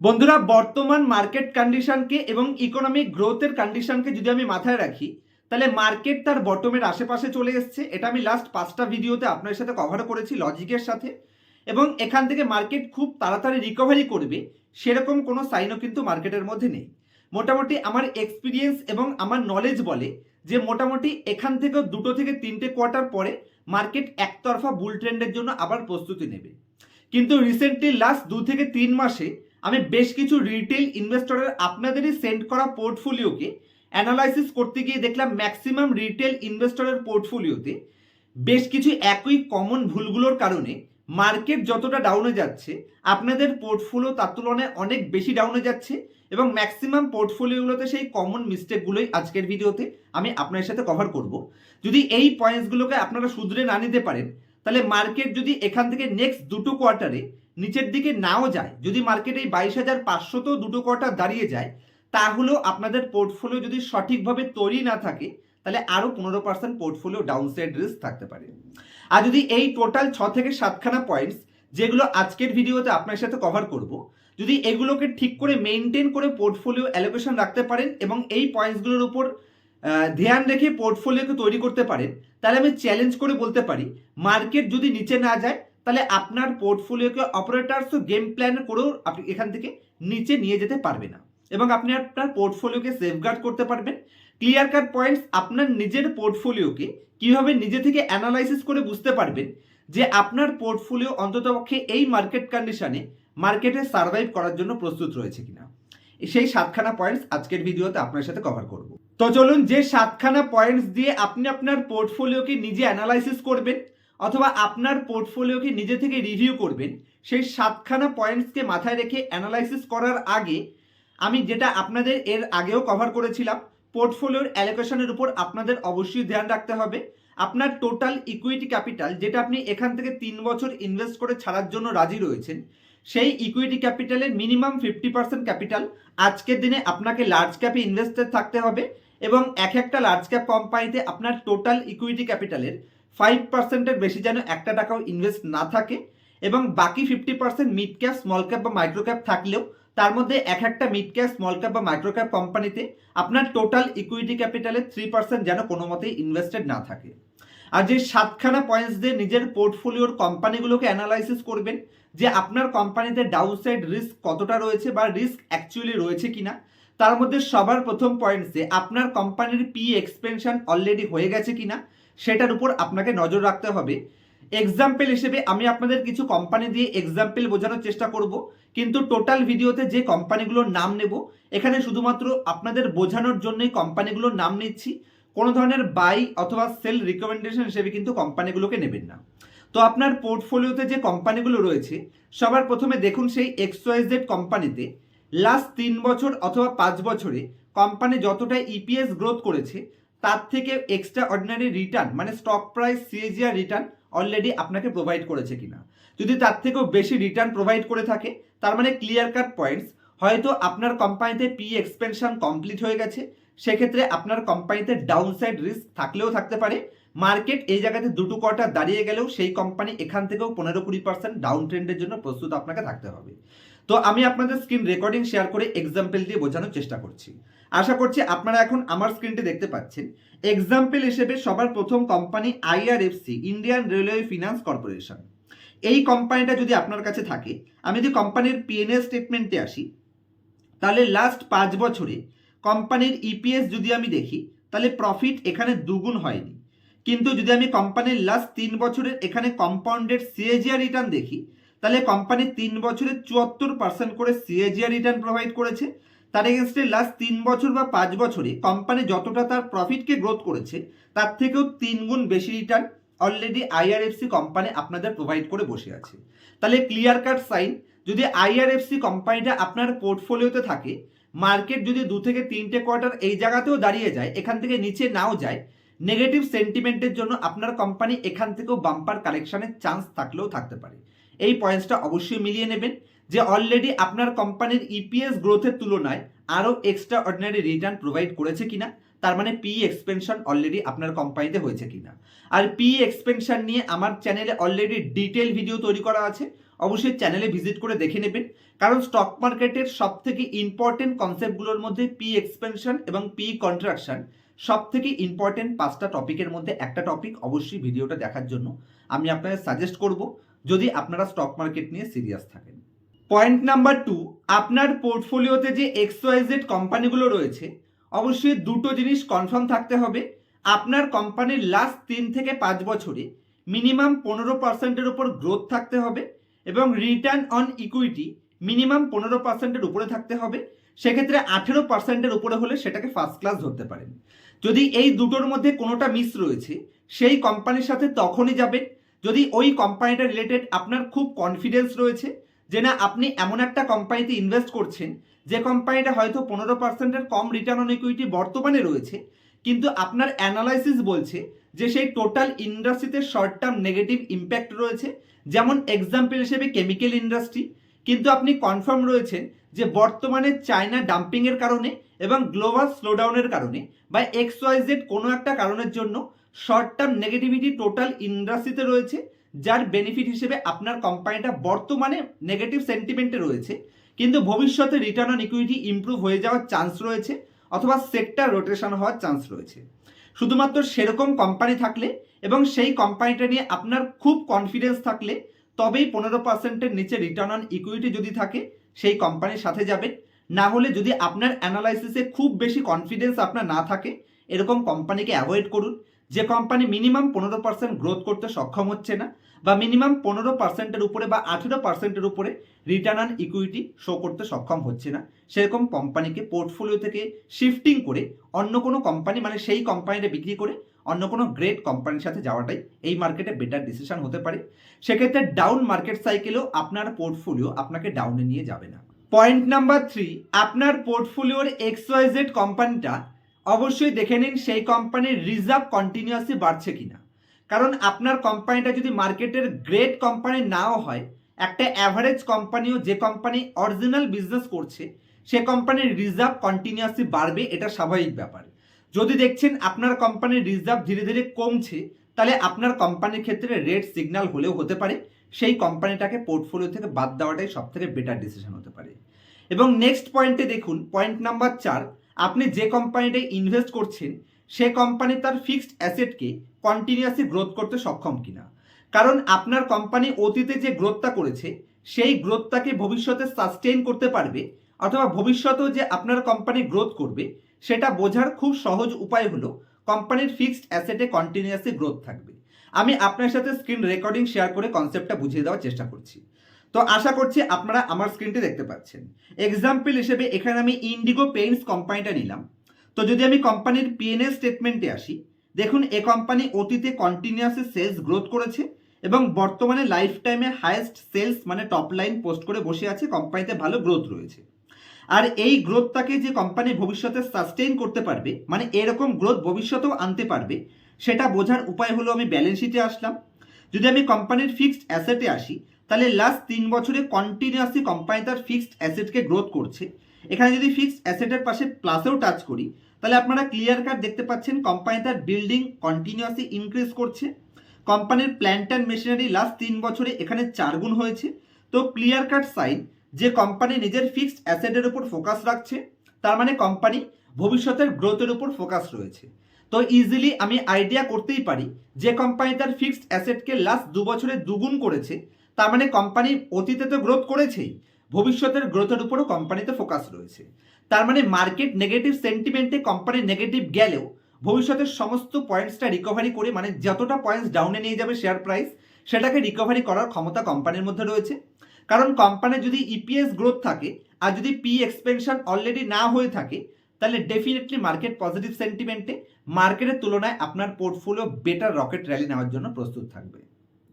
বন্ধুরা, বর্তমান মার্কেট কন্ডিশনকে এবং ইকোনমিক গ্রোথের কন্ডিশনকে যদি আমি মাথায় রাখি, তাহলে মার্কেট তার বটমের আশেপাশে চলে এসছে। এটা আমি লাস্ট পাঁচটা ভিডিওতে আপনার সাথে কভার করেছি লজিকের সাথে। এবং এখান থেকে মার্কেট খুব তাড়াতাড়ি রিকভারি করবে, সেরকম কোনো সাইনও কিন্তু মার্কেটের মধ্যে নেই। মোটামুটি আমার এক্সপিরিয়েন্স এবং আমার নলেজ বলে যে মোটামুটি এখান থেকেও দুটো থেকে তিনটে কোয়ার্টার পরে মার্কেট একতরফা বুল ট্রেন্ডের জন্য আবার প্রস্তুতি নেবে। কিন্তু রিসেন্টলি লাস্ট দু থেকে তিন মাসে আমি বেশ কিছু রিটেল ইনভেস্টরের আপনাদেরই সেন্ড করা পোর্টফোলিওকে অ্যানালাইসিস করতে গিয়ে দেখলাম ম্যাক্সিমাম রিটেল ইনভেস্টরের পোর্টফোলিওতে বেশ কিছু একই কমন ভুলগুলোর কারণে মার্কেট যতটা ডাউনে যাচ্ছে, আপনাদের পোর্টফোলিও তার তুলনায় অনেক বেশি ডাউনে যাচ্ছে এবং ম্যাক্সিমাম পোর্টফোলিওগুলোতে সেই কমন মিস্টেকগুলোই আজকের ভিডিওতে আমি আপনার সাথে কভার করব। যদি এই পয়েন্টসগুলোকে আপনারা শুধরে না নিতে পারেন তাহলে মার্কেট যদি এখান থেকে নেক্সট দুটো কোয়ার্টারে নিচের দিকে নাও যায়, যদি মার্কেট এই বাইশ হাজার পাঁচশোতেও দুটো কোয়ার্টার দাঁড়িয়ে যায়, তাহলেও আপনাদের পোর্টফোলিও যদি সঠিকভাবে তৈরি না থাকে, তাহলে আরও পনেরো পার্সেন্ট পোর্টফোলিও ডাউনসাইড রিস্ক থাকতে পারে। আর যদি এই টোটাল ছ থেকে সাতখানা পয়েন্টস যেগুলো আজকের ভিডিওতে আপনার সাথে কভার করব, যদি এগুলোকে ঠিক করে মেনটেন করে পোর্টফোলিও অ্যালোকেশন রাখতে পারেন এবং এই পয়েন্টসগুলোর উপর ধ্যান রেখে পোর্টফোলিওকে তৈরি করতে পারেন তাহলে আমি চ্যালেঞ্জ করে বলতে পারি মার্কেট যদি নিচে না যায়, তাহলে আপনার পোর্টফোলিওকে অপারেটার্স গেম প্ল্যান করেও আপনি এখান থেকে নিচে নিয়ে যেতে পারবে না। এবং আপনি আপনার পোর্টফোলিওকে সেফগার্ড করতে পারবেন। ক্লিয়ার কাট পয়েন্টস আপনার নিজের পোর্টফোলিওকে কীভাবে নিজে থেকে অ্যানালাইসিস করে বুঝতে পারবেন যে আপনার পোর্টফোলিও অন্ততপক্ষে এই মার্কেট কন্ডিশনে মার্কেটে সার্ভাইভ করার জন্য প্রস্তুত রয়েছে কিনা। সেই সাতখানা পয়েন্টস আজকের ভিডিওতে আপনার সাথে কভার করব। তো চলুন যে সাতখানা পয়েন্টস দিয়ে আপনি আপনার পোর্টফোলিওকে নিজে অ্যানালাইসিস করবেন, অথবা আপনার পোর্টফোলিওকে নিজে থেকে রিভিউ করবেন, সেই সাতখানা পয়েন্টসকে মাথায় রেখে অ্যানালাইসিস করার আগে আমি যেটা আপনাদের এর আগেও কভার করেছিলাম পোর্টফোলিওর অ্যালোকেশনের উপর আপনাদের অবশ্যই ধ্যান রাখতে হবে। আপনার টোটাল ইকুইটি ক্যাপিটাল যেটা আপনি এখান থেকে তিন বছর ইনভেস্ট করে ছাড়ার জন্য রাজি রয়েছেন, সেই ইকুইটি ক্যাপিটালের মিনিমাম ফিফটি পার্সেন্ট ক্যাপিটাল আজকের দিনে আপনাকে লার্জ ক্যাপে ইনভেস্টেড থাকতে হবে। এবং এক একটা লার্জ ক্যাপ কোম্পানিতে আপনার টোটাল ইকুইটি ক্যাপিটালের ফাইভ পার্সেন্টের বেশি যেন একটা টাকাও ইনভেস্ট না থাকে এবং বাকি fifty percent mid cap small cap বা মাইক্রো ক্যাপ থাকলেও তার মধ্যে এক একটা মিড ক্যাপ স্মল ক্যাপ বা মাইক্রো ক্যাপ কোম্পানিতে আপনার টোটাল ইকুইটি ক্যাপিটালের থ্রি পার্সেন্ট যেন কোনো মতেই ইনভেস্টেড না থাকে। আর যে সাতখানা পয়েন্টস দিয়ে নিজের পোর্টফোলিওর কোম্পানিগুলোকে অ্যানালাইসিস করবেন, যে আপনার কোম্পানিতে ডাউনসাইড রিস্ক কতটা রয়েছে বা রিস্ক অ্যাকচুয়ালি রয়েছে কিনা তার মধ্যে সবার প্রথম পয়েন্টসে আপনার কোম্পানির পি এক্সপেনশন অলরেডি হয়ে গেছে কিনা, সেটার উপর আপনাকে নজর রাখতে হবে। এক্সাম্পল হিসেবে আমি আপনাদের কিছু কোম্পানি দিয়ে এক্সাম্পল বোঝানোর চেষ্টা করব, কিন্তু টোটাল ভিডিওতে যে কোম্পানিগুলোর নাম নেব, এখানে শুধুমাত্র আপনাদের বোঝানোর জন্যই কোম্পানিগুলোর নাম নিচ্ছি। কোনো ধরনের বাই অথবা সেল রিকমেন্ডেশন হিসেবে কিন্তু কোম্পানিগুলোকে নেবেন না। তো আপনার পোর্টফোলিওতে যে কোম্পানিগুলো রয়েছে, সবার প্রথমে দেখুন সেই এক্সওয়াইজেড কোম্পানিতে লাস্ট তিন বছর অথবা পাঁচ বছরে কোম্পানি যতটা ইপিএস গ্রোথ করেছে, তার থেকে এক্সট্রা অর্ডিনারি রিটার্ন মানে stock price CAGR return already আপনাকে প্রোভাইড করেছে কিনা। যদি তার থেকেও বেশি রিটার্ন প্রোভাইড করে থাকে, তার মানে ক্লিয়ার কাট পয়েন্টস হয়তো আপনার কোম্পানিতে পি এক্সপেনশন কমপ্লিট হয়ে গেছে, সেক্ষেত্রে আপনার কোম্পানিতে ডাউনসাইড রিস্ক থাকলেও থাকতে পারে। মার্কেট এই জায়গাতে দুটো কোয়ার্টার দাঁড়িয়ে গেলেও সেই কোম্পানি এখান থেকেও পনেরো কুড়ি পার্সেন্ট ডাউন ট্রেন্ডের জন্য প্রস্তুত আপনাকে থাকতে হবে। তো আমি আপনাদের স্ক্রিন রেকর্ডিং শেয়ার করে এক্সাম্পল দিয়ে বোঝানোর চেষ্টা করছি। আশা করছি আপনারা এখন আমার স্ক্রিনটি দেখতে পাচ্ছেন। এক্সাম্পল হিসেবে সবার প্রথম company IRFC Indian railway finance corporation এই কোম্পানিটা যদি আপনার কাছে থাকে, আমি যদি কোম্পানির পিএনএল স্টেটমেন্টে আসি, তাহলে লাস্ট পাঁচ বছরে কোম্পানির ইপিএস যদি আমি দেখি, তাহলে প্রফিট এখানে দুগুণ হয়নি। কিন্তু যদি আমি কোম্পানির লাস্ট তিন বছরের এখানে কম্পাউন্ডেড সিএজিআর রিটার্ন দেখি তাহলে কোম্পানি তিন বছরে চুয়াত্তর পার্সেন্ট করে সিএজিআর রিটার্ন প্রোভাইড করেছে। তার এগেনস্টে লাস্ট তিন বছর বা পাঁচ বছরে কোম্পানি যতটা তার প্রফিটকে গ্রোথ করেছে, তার থেকেও তিন গুণ বেশি রিটার্ন অলরেডি আইআরএফসি কোম্পানি আপনাদের প্রোভাইড করে বসে আছে। তাহলে ক্লিয়ার কাট সাইন যদি আইআরএফসি কোম্পানিটা আপনার পোর্টফোলিওতে থাকে মার্কেট যদি দু থেকে তিনটে কোয়ার্টার এই জায়গাতেও দাঁড়িয়ে যায়, এখান থেকে নিচে নাও যায় নেগেটিভ সেন্টিমেন্টের জন্য আপনার কোম্পানি এখান থেকেও বাম্পার কালেকশনের চান্স থাকলেও থাকতে পারে। এই পয়েন্টসটা অবশ্যই মিলিয়ে নেবেন যে অলরেডি আপনার কোম্পানির ইপিএস গ্রোথের তুলনায় আরও এক্সট্রা অর্ডিনারি রিটার্ন প্রোভাইড করেছে কিনা, তার মানে পি এক্সপেনশন অলরেডি আপনার কোম্পানিতে হয়েছে কিনা। আর পি এক্সপেনশন নিয়ে আমার চ্যানেলে অলরেডি ডিটেল ভিডিও তৈরি করা আছে, অবশ্যই চ্যানেলে ভিজিট করে দেখে নেবেন। কারণ স্টক মার্কেটের সব থেকে ইম্পর্টেন্ট কনসেপ্টগুলোর মধ্যে পি এক্সপেনশন এবং পি কন্ট্রাকশন সব থেকে ইম্পর্টেন্ট পাঁচটা টপিকের মধ্যে একটা টপিক অবশ্যই ভিডিওটা দেখার জন্য আমি আপনাদের সাজেস্ট করব। যদি আপনারা স্টক মার্কেট নিয়ে সিরিয়াস থাকেন। পয়েন্ট নাম্বার টু আপনার পোর্টফোলিওতে যে এক্সওয়াইজেড কোম্পানিগুলো রয়েছে, অবশ্যই দুটো জিনিস কনফার্ম থাকতে হবে। আপনার কোম্পানির লাস্ট তিন থেকে পাঁচ বছরে মিনিমাম পনেরো পার্সেন্টের উপর গ্রোথ থাকতে হবে এবং রিটার্ন অন ইকুইটি মিনিমাম পনেরো পার্সেন্টের উপরে থাকতে হবে। সেক্ষেত্রে আঠেরো পার্সেন্টের উপরে হলে সেটাকে ফার্স্ট ক্লাস ধরতে পারেন। যদি এই দুটোর মধ্যে কোনোটা মিস রয়েছে, সেই কোম্পানির সাথে তখনই যাবেন। যদি ওই কোম্পানিটা রিলেটেড আপনার খুব কনফিডেন্স রয়েছে যে না, আপনি এমন একটা কোম্পানিতে ইনভেস্ট করছেন, যে কোম্পানিটা হয়তো পনেরো পার্সেন্টের কম রিটার্ন অন ইকুইটি বর্তমানে রয়েছে, কিন্তু আপনার অ্যানালাইসিস বলছে যে সেই টোটাল ইন্ডাস্ট্রিতে শর্ট টার্ম নেগেটিভ ইম্প্যাক্ট রয়েছে, যেমন এক্সাম্পল হিসেবে কেমিক্যাল ইন্ডাস্ট্রি কিন্তু আপনি কনফার্ম রয়েছেন যে বর্তমানে চায়না ডাম্পিংয়ের কারণে এবং গ্লোবাল স্লোডাউনের কারণে বা এক্স ওয়াই জেড কোনো একটা কারণের জন্য শর্ট টার্ম নেগেটিভিটি টোটাল ইন্ডাস্ট্রিতে রয়েছে, যার বেনিফিট হিসেবে আপনার কোম্পানিটা বর্তমানে নেগেটিভ সেন্টিমেন্টে রয়েছে। কিন্তু ভবিষ্যতে রিটার্ন অন ইকুইটি ইমপ্রুভ হয়ে যাওয়ার চান্স রয়েছে, অথবা সেক্টর রোটেশন হওয়ার চান্স রয়েছে। শুধুমাত্র সেরকম কোম্পানি থাকলে এবং সেই কোম্পানিটা নিয়ে আপনার খুব কনফিডেন্স থাকলে, তবেই পনেরো পার্সেন্টের নিচে রিটার্ন অন ইকুইটি যদি থাকে, সেই কোম্পানির সাথে যাবেন। না হলে যদি আপনার অ্যানালাইসিসে খুব বেশি কনফিডেন্স আপনার না থাকে, এরকম কোম্পানিকে অ্যাভয়েড করুন। যে কোম্পানি মিনিমাম পনেরো পার্সেন্ট গ্রোথ করতে সক্ষম হচ্ছে না বা মিনিমাম পনেরো পার্সেন্টের উপরে বা আঠেরো পার্সেন্টের উপরে রিটার্ন অন ইকুইটি শো করতে সক্ষম হচ্ছে না, সেরকম কোম্পানিকে পোর্টফোলিও থেকে শিফটিং করে অন্য কোনো কোম্পানি মানে সেই কোম্পানিটা বিক্রি করে অন্য কোনো গ্রেট কোম্পানির সাথে যাওয়াটাই এই মার্কেটে বেটার ডিসিশন হতে পারে। সেক্ষেত্রে ডাউন মার্কেট সাইকেলেও আপনার পোর্টফোলিও আপনাকে ডাউনে নিয়ে যাবে না। পয়েন্ট নাম্বার থ্রি আপনার পোর্টফোলিওর এক্সওয়াইজেড কোম্পানিটা অবশ্যই দেখে নিন সেই কোম্পানির রিজার্ভ কন্টিনিউয়াসলি বাড়ছে কিনা। কারণ আপনার কোম্পানিটা যদি মার্কেটের গ্রেট কোম্পানি নাও হয়, একটা অ্যাভারেজ কোম্পানিও যে কোম্পানি অরিজিনাল বিজনেস করছে, সে কোম্পানির রিজার্ভ কন্টিনিউয়াসলি বাড়বে, এটা স্বাভাবিক ব্যাপার। যদি দেখছেন আপনার কোম্পানির রিজার্ভ ধীরে ধীরে কমছে, তাহলে আপনার কোম্পানির ক্ষেত্রে রেড সিগন্যাল হলেও হতে পারে, সেই কোম্পানিটাকে পোর্টফোলিও থেকে বাদ দেওয়াটাই সব থেকে বেটার ডিসিশন হতে পারে। এবং নেক্সট পয়েন্টে দেখুন পয়েন্ট নাম্বার চার আপনি যে কোম্পানিটায় ইনভেস্ট করছেন, সে কোম্পানি তার ফিক্সড অ্যাসেটকে কন্টিনিউয়াসলি গ্রোথ করতে সক্ষম কিনা। কারণ আপনার কোম্পানি অতীতে যে গ্রোথটা করেছে, সেই গ্রোথটাকে ভবিষ্যতে সাস্টেইন করতে পারবে, অথবা ভবিষ্যতেও যে আপনার কোম্পানি গ্রোথ করবে, সেটা বোঝার খুব সহজ উপায় হলো কোম্পানির ফিক্সড অ্যাসেটে কন্টিনিউয়াসলি গ্রোথ থাকবে। আমি আপনার সাথে স্ক্রিন রেকর্ডিং শেয়ার করে কনসেপ্টটা বুঝিয়ে দেওয়ার চেষ্টা করছি। তো আশা করছি আপনারা আমার স্ক্রিনটি দেখতে পাচ্ছেন। এক্সাম্পল হিসেবে এখানে আমি ইন্ডিগো পেইন্টস কোম্পানিটা নিলাম। তো যদি আমি কোম্পানির পিএনএল স্টেটমেন্টে আসি, দেখুন এ কোম্পানি অতীতে কন্টিনিউয়াসলি সেলস গ্রোথ করেছে এবং বর্তমানে লাইফ টাইমে হায়েস্ট সেলস মানে টপ লাইন পোস্ট করে বসে আছে কোম্পানিতে ভালো গ্রোথ রয়েছে। আর এই গ্রোথটাকে যে কোম্পানি ভবিষ্যতে সাস্টেইন করতে পারবে মানে এরকম গ্রোথ ভবিষ্যতেও আনতে পারবে, সেটা বোঝার উপায় হলো আমি ব্যালেন্স শিটে আসলাম। যদি আমি কোম্পানির ফিক্সড অ্যাসেটে আসি তাহলে লাস্ট তিন বছরে কন্টিনিউয়াসলি কোম্পানি তার ফিক্সড অ্যাসেটকে গ্রোথ করছে। এখানে যদি ফিক্সড অ্যাসেটের পাশে প্লাসেও টাচ করি, তাহলে আপনারা ক্লিয়ার কাট দেখতে পাচ্ছেন কোম্পানি তার বিল্ডিং কন্টিনিউয়াসলি ইনক্রিজ করছে। কোম্পানির প্ল্যান্ট অ্যান্ড মেশিনারি লাস্ট তিন বছরে এখানে চার গুণ হয়েছে। তো ক্লিয়ার কাট সাইন যে কোম্পানি নিজের ফিক্সড অ্যাসেটের উপর ফোকাস রাখছে, তার মানে কোম্পানি ভবিষ্যতের গ্রোথের উপর ফোকাস রয়েছে। তো ইজিলি আমি আইডিয়া করতেই পারি যে কোম্পানি তার ফিক্সড অ্যাসেটকে লাস্ট দু বছরে দুগুণ করেছে। তার মানে কোম্পানি অতীতে তো গ্রোথ করেছেই, ভবিষ্যতের গ্রোথের উপরও কোম্পানিতে ফোকাস রয়েছে। তার মানে মার্কেট নেগেটিভ সেন্টিমেন্টে কোম্পানি নেগেটিভ গেলেও, ভবিষ্যতের সমস্ত পয়েন্টসটা রিকভারি করে মানে যতটা পয়েন্টস ডাউনে নিয়ে যাবে শেয়ার প্রাইস সেটাকে রিকভারি করার ক্ষমতা কোম্পানির মধ্যে রয়েছে। কারণ কোম্পানির যদি ইপিএস গ্রোথ থাকে, আর যদি পি এক্সপেনশন অলরেডি না হয়ে থাকে, তাহলে ডেফিনেটলি মার্কেট পজিটিভ সেন্টিমেন্টে মার্কেটের তুলনায় আপনার পোর্টফোলিও বেটার রকেট র্যালি নেওয়ার জন্য প্রস্তুত থাকবে।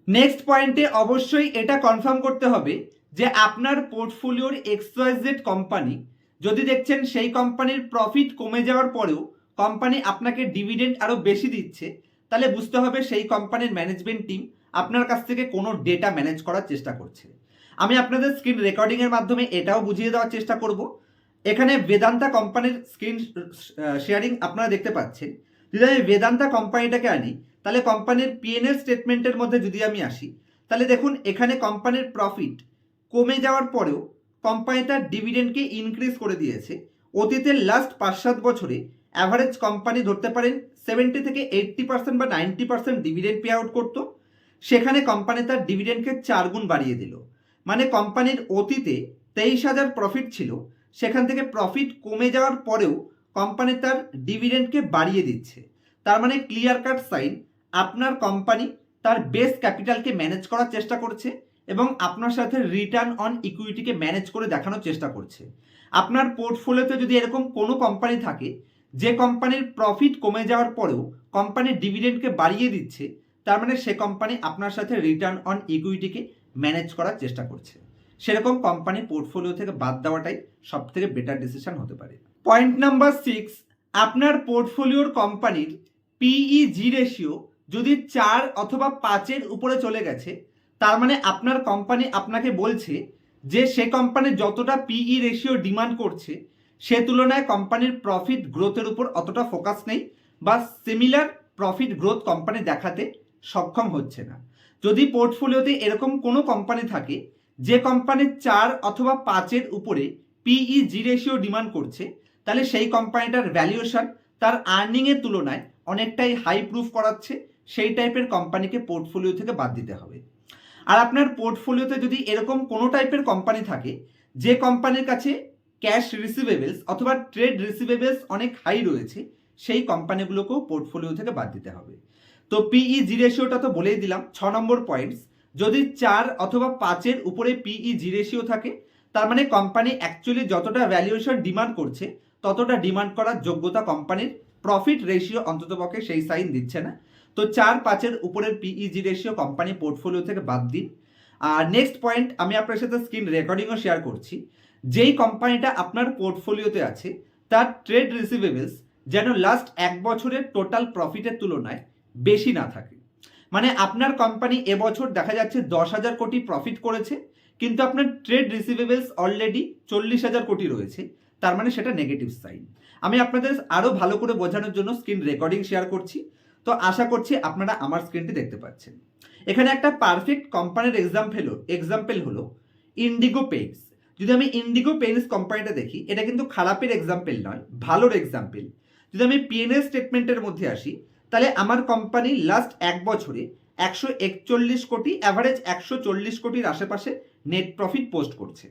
নেক্সট পয়েন্টে অবশ্যই এটা কনফার্ম করতে হবে যে আপনার পোর্টফোলিওর এক্সওয়াইজেড কোম্পানি যদি দেখছেন সেই কোম্পানির প্রফিট কমে যাওয়ার পরেও কোম্পানি আপনাকে ডিভিডেন্ড আরও বেশি দিচ্ছে, তাহলে বুঝতে হবে সেই কোম্পানির ম্যানেজমেন্ট টিম আপনার কাছ থেকে কোনো ডেটা ম্যানেজ করার চেষ্টা করছে। আমি আপনাদের স্ক্রিন রেকর্ডিংয়ের মাধ্যমে এটাও বুঝিয়ে দেওয়ার চেষ্টা করব। এখানে বেদান্তা কোম্পানির স্ক্রিন শেয়ারিং আপনারা দেখতে পাচ্ছেন। যদি আমি বেদান্তা কোম্পানিটাকে আনি তাহলে কোম্পানির পিএনএল স্টেটমেন্টের মধ্যে যদি আমি আসি, তাহলে দেখুন এখানে কোম্পানির প্রফিট কমে যাওয়ার পরেও কোম্পানি তার ডিভিডেন্ডকে ইনক্রিজ করে দিয়েছে। অতীতের লাস্ট পাঁচ সাত বছরে অ্যাভারেজ কোম্পানি ধরতে পারেন সেভেন্টি থেকে এইট্টি পার্সেন্ট বা ninety percent dividend pay out করতো। সেখানে কোম্পানি তার ডিভিডেন্ডকে চার গুণ বাড়িয়ে দিল। মানে কোম্পানির অতীতে তেইশ হাজার প্রফিট ছিল, সেখান থেকে প্রফিট কমে যাওয়ার পরেও কোম্পানি তার ডিভিডেন্ডকে বাড়িয়ে দিচ্ছে। তার মানে ক্লিয়ার কাট সাইন আপনার কোম্পানি তার বেস ক্যাপিটালকে ম্যানেজ করার চেষ্টা করছে এবং আপনার সাথে রিটার্ন অন ইকুইটিকে ম্যানেজ করে দেখানোর চেষ্টা করছে। আপনার পোর্টফোলিওতে যদি এরকম কোনো কোম্পানি থাকে, যে কোম্পানির প্রফিট কমে যাওয়ার পরেও কোম্পানির ডিভিডেন্ডকে বাড়িয়ে দিচ্ছে, তার মানে সে কোম্পানি আপনার সাথে রিটার্ন অন ইকুইটিকে ম্যানেজ করার চেষ্টা করছে। সেরকম কোম্পানি পোর্টফোলিও থেকে বাদ দেওয়াটাই সব থেকে বেটার ডিসিশন হতে পারে। পয়েন্ট নাম্বার সিক্স আপনার পোর্টফোলিওর কোম্পানির পিই জি রেশিও যদি চার অথবা পাঁচের উপরে চলে গেছে, তার মানে আপনার কোম্পানি আপনাকে বলছে যে সে কোম্পানি যতটা পিই রেশিও ডিমান্ড করছে, সে তুলনায় কোম্পানির প্রফিট গ্রোথের উপর অতটা ফোকাস নেই বা সিমিলার প্রফিট গ্রোথ কোম্পানি দেখাতে সক্ষম হচ্ছে না। যদি পোর্টফোলিওতে এরকম কোনো কোম্পানি থাকে, যে কোম্পানির চার অথবা পাঁচের উপরে পিই জি রেশিও ডিমান্ড করছে, তাহলে সেই কোম্পানিটার ভ্যালুয়েশন তার আর্নিংয়ের তুলনায় অনেকটাই হাই প্রুফ করাচ্ছে সেই টাইপের কোম্পানিকে পোর্টফোলিও থেকে বাদ দিতে হবে। আর আপনার পোর্টফোলিওতে যদি এরকম কোনো টাইপের কোম্পানি থাকে, যে কোম্পানির কাছে ক্যাশ রিসিভেবলস অথবা ট্রেড রিসিভেবলস অনেক হাই রয়েছে, সেই কোম্পানিগুলোকেও পোর্টফোলিও থেকে বাদ দিতে হবে। তো পিই জি রেশিওটা তো বলেই দিলাম, ছ নম্বর পয়েন্টস যদি চার অথবা পাঁচের উপরে পিই জি রেশিও থাকে, তার মানে কোম্পানি অ্যাকচুয়ালি যতটা ভ্যালুয়েশন ডিমান্ড করছে, ততটা ডিমান্ড করার যোগ্যতা কোম্পানির প্রফিট রেশিও অন্ততপক্ষে সেই সাইন দিচ্ছে না। তো চার পাঁচের উপরের পিইজি রেশিও কোম্পানি পোর্টফোলিও থেকে বাদ দিন। আর নেক্সট পয়েন্ট আমি আপনার সাথে স্ক্রিন রেকর্ডিংও শেয়ার করছি। যেই কোম্পানিটা আপনার পোর্টফোলিওতে আছে, তার ট্রেড রিসিভেবলস যেন লাস্ট এক বছরের টোটাল প্রফিটের তুলনায় বেশি না থাকে। মানে আপনার কোম্পানি এবছর দেখা যাচ্ছে দশ হাজার কোটি প্রফিট করেছে, কিন্তু আপনার ট্রেড রিসিভেবলস অলরেডি চল্লিশ হাজার কোটি রয়েছে, তার মানে সেটা নেগেটিভ সাইন আমি আপনাদের আরও ভালো করে বোঝানোর জন্য স্ক্রিন রেকর্ডিং শেয়ার করছি। তো আশা করছি আপনারা আমার স্ক্রিনটি দেখতে পাচ্ছেন। এখানে একটা পারফেক্ট কোম্পানির এক্সাম্পল এক্সাম্পল হলো ইন্ডিগো পেইন্টস যদি আমি ইন্ডিগো পেইন্টস কোম্পানিটা দেখি, এটা কিন্তু খারাপের এক্সাম্পল নয়, ভালোর এক্সাম্পল যদি আমি পিএনএস স্টেটমেন্টের মধ্যে আসি, তাহলে আমার কোম্পানি লাস্ট এক বছরে একশো একচল্লিশ কোটি অ্যাভারেজ একশো চল্লিশ কোটির আশেপাশে নেট প্রফিট পোস্ট করছে।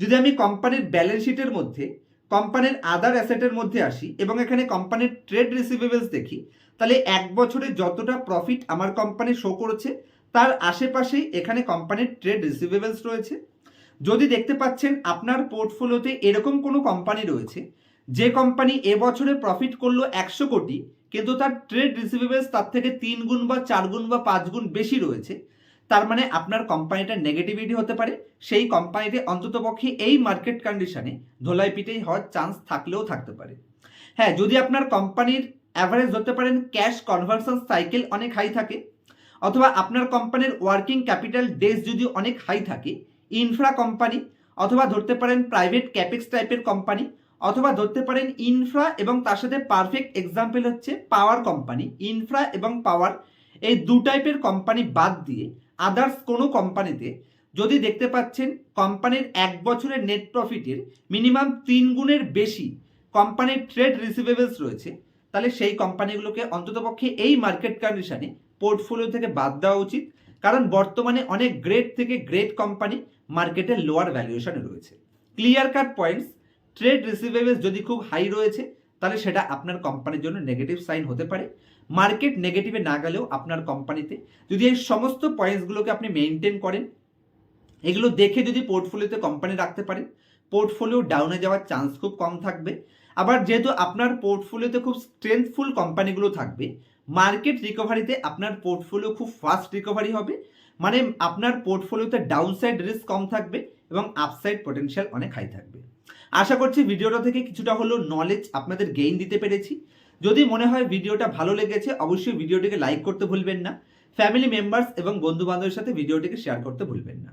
যদি আমি কোম্পানির ব্যালেন্স শিটের মধ্যে কোম্পানির আদার অ্যাসেটের মধ্যে আসি এবং এখানে কোম্পানির ট্রেড রিসিভেবলস দেখি তাহলে এক বছরে যতটা প্রফিট আমার কোম্পানি শো করেছে, তার আশেপাশেই এখানে কোম্পানির ট্রেড রিসিভেবলস রয়েছে। যদি দেখতে পাচ্ছেন, আপনার পোর্টফোলিওতে এরকম কোনো কোম্পানি রয়েছে, যে কোম্পানি এবছরে প্রফিট করল একশো কোটি, কিন্তু তার ট্রেড রিসিভেবলস তার থেকে তিন গুণ বা চার গুণ বা পাঁচ গুণ বেশি রয়েছে, তার মানে আপনার কোম্পানিটার নেগেটিভিটি হতে পারে। সেই কোম্পানিতে অন্ততপক্ষে এই মার্কেট কন্ডিশনে ধোলাই পিটেই হওয়ার চান্স থাকলেও থাকতে পারে। হ্যাঁ যদি আপনার কোম্পানির অ্যাভারেজ ধরতে পারেন ক্যাশ কনভার্সন সাইকেল অনেক হাই থাকে, অথবা আপনার কোম্পানির ওয়ার্কিং ক্যাপিটাল ডেজ যদি অনেক হাই থাকে ইনফ্রা কোম্পানি অথবা ধরতে পারেন প্রাইভেট ক্যাপেক্স টাইপের কোম্পানি অথবা ধরতে পারেন ইনফ্রা এবং তার সাথে পারফেক্ট এক্সাম্পল হচ্ছে পাওয়ার কোম্পানি ইনফ্রা এবং পাওয়ার এই দু টাইপের কোম্পানি বাদ দিয়ে আদার্স কোনো কোম্পানিতে যদি দেখতে পাচ্ছেন কোম্পানির এক বছরের নেট প্রফিটের মিনিমাম তিন গুণের বেশি কোম্পানির ট্রেড রিসিভেবলস রয়েছে তাহলে সেই কোম্পানিগুলোকে অন্ততপক্ষে এই মার্কেট কন্ডিশনে পোর্টফোলিও থেকে বাদ দেওয়া উচিত। কারণ বর্তমানে অনেক গ্রেট থেকে গ্রেট কোম্পানি মার্কেটে লোয়ার ভ্যালুয়েশনে রয়েছে। Clear cut points trade receivables যদি খুব হাই রয়েছে, তাহলে সেটা আপনার কোম্পানির জন্য নেগেটিভ সাইন হতে পারে। মার্কেট নেগেটিভে না গেলেও আপনার কোম্পানিতে যদি এই সমস্ত পয়েন্টসগুলোকে আপনি মেনটেন করেন, এগুলো দেখে যদি পোর্টফোলিওতে কোম্পানি রাখতে পারেন পোর্টফোলিও ডাউনে যাওয়ার চান্স খুব কম থাকবে। আবার যেহেতু আপনার পোর্টফোলিওতে খুব স্ট্রেংথফুল কোম্পানিগুলো থাকবে মার্কেট রিকভারিতে আপনার পোর্টফোলিও খুব ফাস্ট রিকভারি হবে। মানে আপনার পোর্টফোলিওতে ডাউনসাইড রিস্ক কম থাকবে এবং আপসাইড পটেনশিয়াল অনেক হাই থাকবে। আশা করছি ভিডিওটা থেকে কিছুটা হলেও নলেজ আপনাদের গেইন দিতে পেরেছি। যদি মনে হয় ভিডিওটা ভালো লেগেছে, অবশ্যই ভিডিওটিকে লাইক করতে ভুলবেন না। ফ্যামিলি মেম্বার্স এবং বন্ধু বান্ধবের সাথে ভিডিওটিকে শেয়ার করতে ভুলবেন না।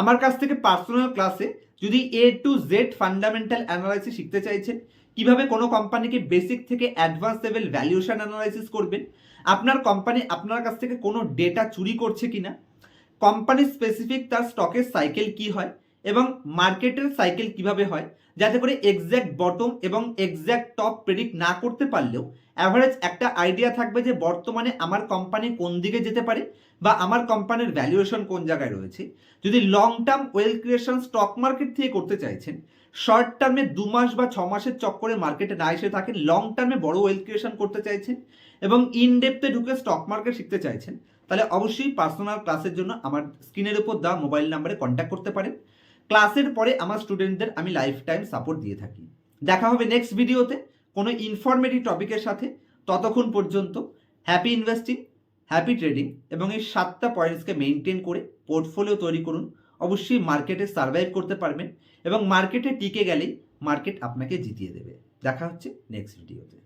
আমার কাছ থেকে পার্সোনাল ক্লাসে যদি A to Z fundamental analysis শিখতে চাইছেন কীভাবে কোনো কোম্পানিকে বেসিক থেকে অ্যাডভান্স লেভেল ভ্যালুয়েশন অ্যানালাইসিস করবেন? আপনার কোম্পানি আপনার কাছ থেকে কোনো ডেটা চুরি করছে কিনা? কোম্পানি স্পেসিফিক তার স্টকের সাইকেল কি হয়? এবং মার্কেটের সাইকেল কীভাবে হয়? যাতে করে এক্স্যাক্ট বটম এবং এক্স্যাক্ট টপ প্রেডিক্ট না করতে পারলেও অ্যাভারেজ একটা আইডিয়া থাকবে যে বর্তমানে আমার কোম্পানি কোন দিকে যেতে পারে বা আমার কোম্পানির ভ্যালুয়েশন কোন জায়গায় রয়েছে। যদি long term wealth creation stock market থেকে করতে চাইছেন শর্ট টার্মে দু মাস বা ছ মাসের চক্করে মার্কেটে না এসে থাকেন লং টার্মে বড় ওয়েল ক্রিয়েশন করতে চাইছেন এবং ইন ডেপথে ঢুকে স্টক মার্কেট শিখতে চাইছেন, তাহলে অবশ্যই পার্সোনাল ক্লাসের জন্য আমার স্ক্রিনের উপর দেওয়া মোবাইল নাম্বারে কন্ট্যাক্ট করতে পারেন। ক্লাসের পরে আমার স্টুডেন্টদের আমি লাইফ টাইম সাপোর্ট দিয়ে থাকি। দেখা হবে নেক্সট ভিডিওতে কোনো ইনফরমেটিভ টপিকের সাথে। ততক্ষণ পর্যন্ত হ্যাপি ইনভেস্টিং হ্যাপি ট্রেডিং এবং এই সাতটা পয়েন্টসকে মেনটেন করে পোর্টফোলিও তৈরি করুন। অবশ্যই মার্কেটে সার্ভাইভ করতে পারবেন। এবং মার্কেটে টিকে গেলেই মার্কেট আপনাকে জিতিয়ে দেবে। দেখা হচ্ছে নেক্সট ভিডিওতে